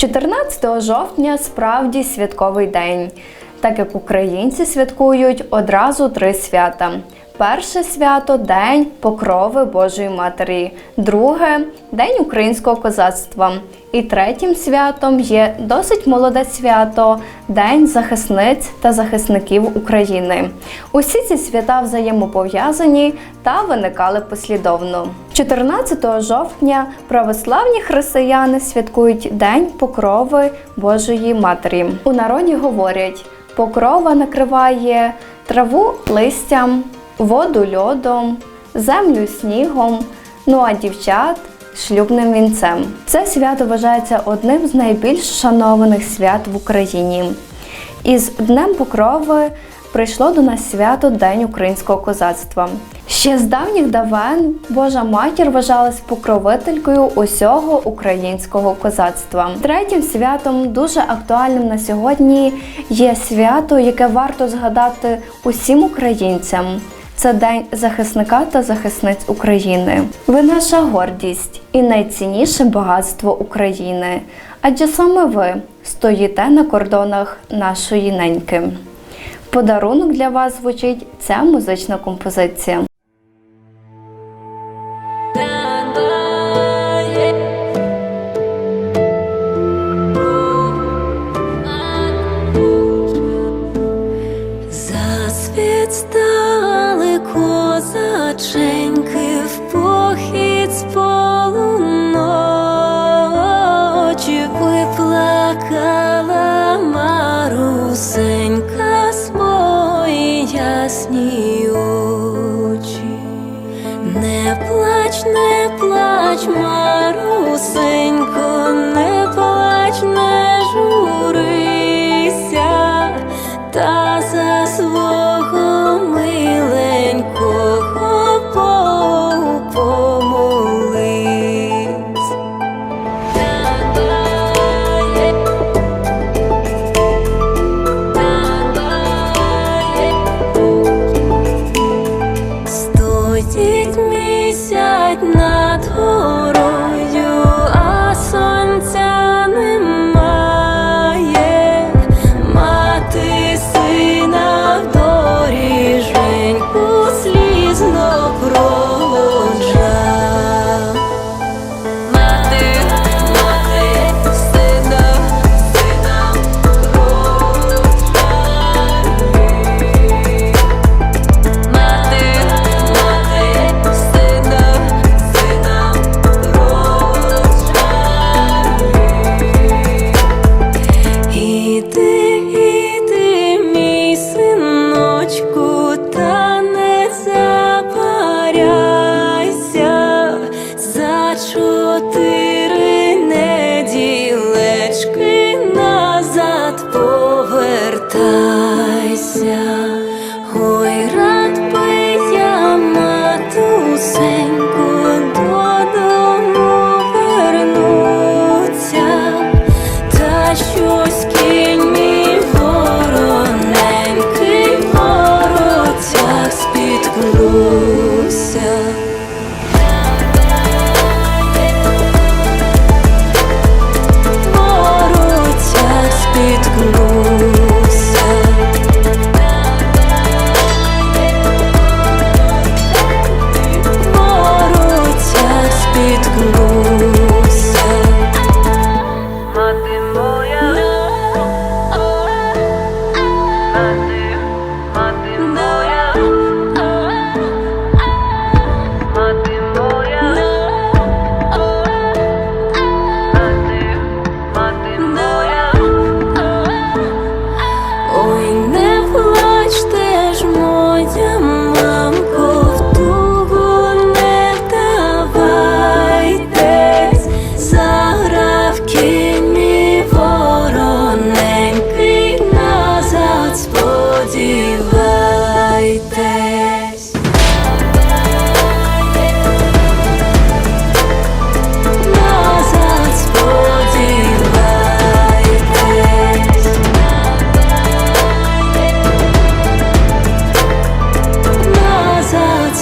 14 жовтня справді святковий день, так як українці святкують одразу три свята. Перше свято День Покрови Божої Матері, друге День українського козацтва. І третім святом є досить молоде свято День захисниць та захисників України. Усі ці свята взаємопов'язані та виникали послідовно. 14 жовтня православні християни святкують День Покрови Божої Матері. У народі говорять, покрова накриває траву листям, воду льодом, землю снігом, ну а дівчат шлюбним вінцем. Це свято вважається одним з найбільш шанованих свят в Україні. Із Днем Покрови прийшло до нас свято День українського козацтва. Ще з давніх давен Божа матір вважалась покровителькою усього українського козацтва. Третім святом, дуже актуальним на сьогодні, є свято, яке варто згадати усім українцям. Це День захисника та захисниць України. Ви наша гордість і найцінніше багатство України. Адже саме ви стоїте на кордонах нашої неньки. Подарунок для вас звучить ця музична композиція. Стали козаченьки в похід з полуночі виплакала Марусенька свої ясні очі. Не плач, не everything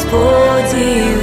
сподів.